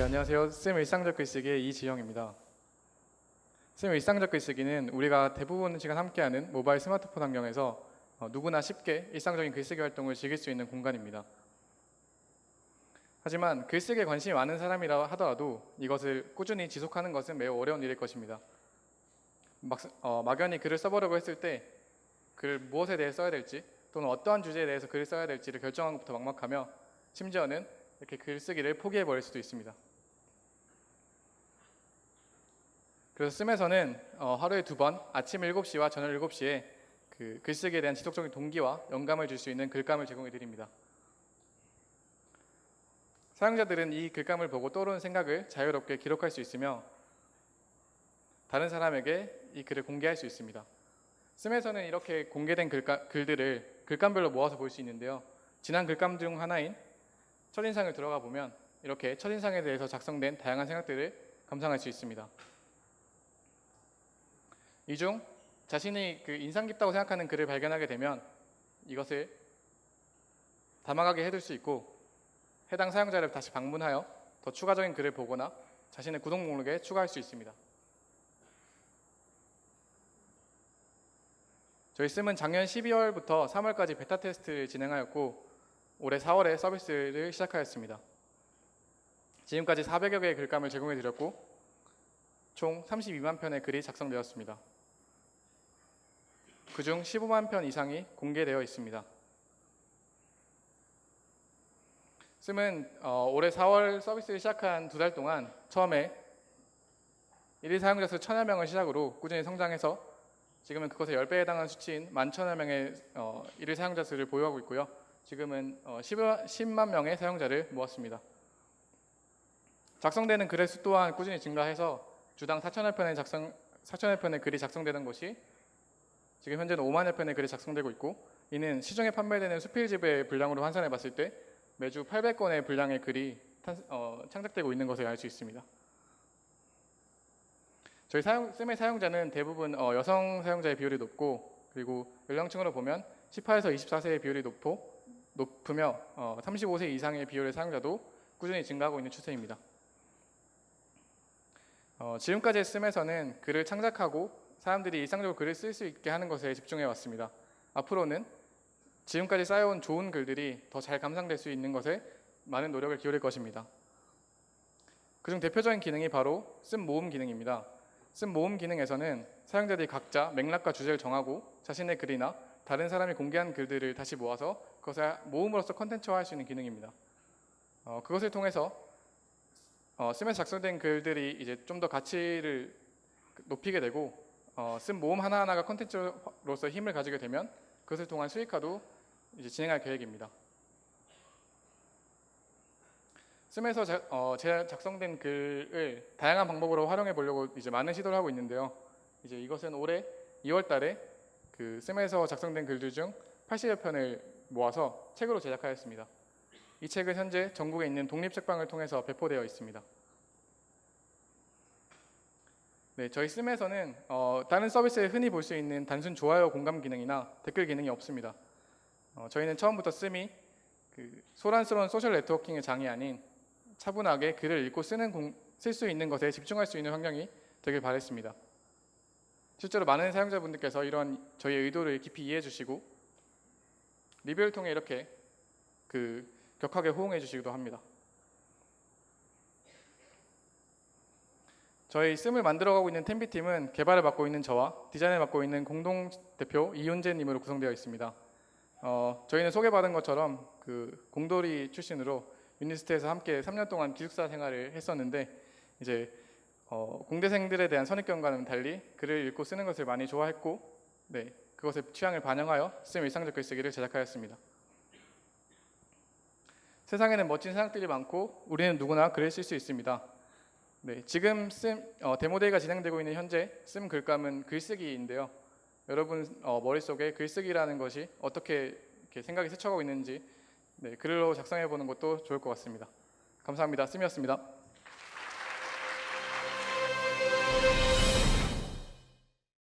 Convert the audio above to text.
네, 안녕하세요. 쌤 일상적 글쓰기의 이지영입니다. 쌤 일상적 글쓰기는 우리가 대부분 시간 함께하는 모바일 스마트폰 환경에서 어, 누구나 쉽게 일상적인 글쓰기 활동을 즐길 수 있는 공간입니다. 하지만 글쓰기에 관심이 많은 사람이라 하더라도 이것을 꾸준히 지속하는 것은 매우 어려운 일일 것입니다. 막, 어, 막연히 글을 써보려고 했을 때 글을 무엇에 대해 써야 될지 또는 어떠한 주제에 대해서 글을 써야 될지를 결정한 것부터 막막하며 심지어는 이렇게 글쓰기를 포기해 버릴 수도 있습니다. 그래서 씀에서는 어, 하루에 두 번 아침 7시와 저녁 7시에 그 글쓰기에 대한 지속적인 동기와 영감을 줄 수 있는 글감을 제공해 드립니다. 사용자들은 이 글감을 보고 떠오르는 생각을 자유롭게 기록할 수 있으며 다른 사람에게 이 글을 공개할 수 있습니다. 씀에서는 이렇게 공개된 글가, 글들을 글감별로 모아서 볼 수 있는데요. 지난 글감 중 하나인 첫인상을 들어가 보면 이렇게 첫인상에 대해서 작성된 다양한 생각들을 감상할 수 있습니다. 이 중 자신이 그 인상 깊다고 생각하는 글을 발견하게 되면 이것을 담아가게 해둘 수 있고 해당 사용자를 다시 방문하여 더 추가적인 글을 보거나 자신의 구독 목록에 추가할 수 있습니다. 저희 씀은 작년 12월부터 3월까지 베타 테스트를 진행하였고 올해 4월에 서비스를 시작하였습니다. 지금까지 400여 개의 글감을 제공해 드렸고 총 32만 편의 글이 작성되었습니다. 그중 15만 편 이상이 공개되어 있습니다. 씀은 어, 올해 4월 서비스를 시작한 두 달 동안 처음에 1일 사용자 수 1000여 명을 시작으로 꾸준히 성장해서 지금은 그것의 10배에 해당하는 수치인 11,000여 명의 어, 1일 사용자 수를 보유하고 있고요. 지금은 어, 10만 명의 사용자를 모았습니다. 작성되는 글의 수 또한 꾸준히 증가해서 주당 4천여 편의 작성 4천여 편의 글이 작성되는 것이 지금 현재는 5만여 편의 글이 작성되고 있고 이는 시중에 판매되는 수필집의 분량으로 환산해 봤을 때 매주 800건의 분량의 글이 탄- 어, 창작되고 있는 것을 알 수 있습니다. 저희 사용, 쌤의 사용자는 대부분 어, 여성 사용자의 비율이 높고 그리고 연령층으로 보면 18에서 24세의 비율이 높고 높으며 어, 35세 이상의 비율의 사용자도 꾸준히 증가하고 있는 추세입니다. 어, 지금까지의 씀에서는 글을 창작하고 사람들이 일상적으로 글을 쓸 수 있게 하는 것에 집중해 왔습니다. 앞으로는 지금까지 쌓여온 좋은 글들이 더 잘 감상될 수 있는 것에 많은 노력을 기울일 것입니다. 그중 대표적인 기능이 바로 쓴 모음 기능입니다. 쓴 모음 기능에서는 사용자들이 각자 맥락과 주제를 정하고 자신의 글이나 다른 사람이 공개한 글들을 다시 모아서 그것을 모음으로써 컨텐츠화할 수 있는 기능입니다. 어, 그것을 통해서 어, 씀에서 작성된 글들이 이제 좀 더 가치를 높이게 되고 어, 쓴 모음 하나하나가 컨텐츠로서 힘을 가지게 되면 그것을 통한 수익화도 이제 진행할 계획입니다. 씀에서 자, 어, 제 작성된 글을 다양한 방법으로 활용해 보려고 이제 많은 시도를 하고 있는데요. 이제 이것은 올해 2월 달에 그 씀에서 작성된 글들 중 80여 편을 모아서 책으로 제작하였습니다. 이 책은 현재 전국에 있는 독립 책방을 통해서 배포되어 있습니다. 네, 저희 씀에서는 어, 다른 서비스에 흔히 볼 수 있는 단순 좋아요 공감 기능이나 댓글 기능이 없습니다. 어, 저희는 처음부터 씀이 그 소란스러운 소셜 네트워킹의 장이 아닌 차분하게 글을 읽고 쓰는 쓸 수 있는 것에 집중할 수 있는 환경이 되길 바랬습니다. 실제로 많은 사용자분들께서 이런 저희의 의도를 깊이 이해해 주시고 리뷰를 통해 이렇게 그 격하게 호응해 주시기도 합니다. 저희 씀을 만들어가고 있는 템비팀은 개발을 맡고 있는 저와 디자인을 맡고 있는 공동 대표 이윤재님으로 구성되어 있습니다. 어, 저희는 소개받은 것처럼 그 공돌이 출신으로 유니스트에서 함께 3년 동안 기숙사 생활을 했었는데 이제 어, 공대생들에 대한 선입견과는 달리 글을 읽고 쓰는 것을 많이 좋아했고 네, 그것의 취향을 반영하여 씀 일상적 글쓰기를 제작하였습니다. 세상에는 멋진 생각들이 많고 우리는 누구나 글을 쓸 수 있습니다. 네, 지금 씀 어, 데모데이가 진행되고 있는 현재 씀 글감은 글쓰기인데요. 여러분 어, 머릿속에 글쓰기라는 것이 어떻게 이렇게 생각이 스쳐가고 있는지 네, 글로 작성해 보는 것도 좋을 것 같습니다. 감사합니다. 씀이었습니다.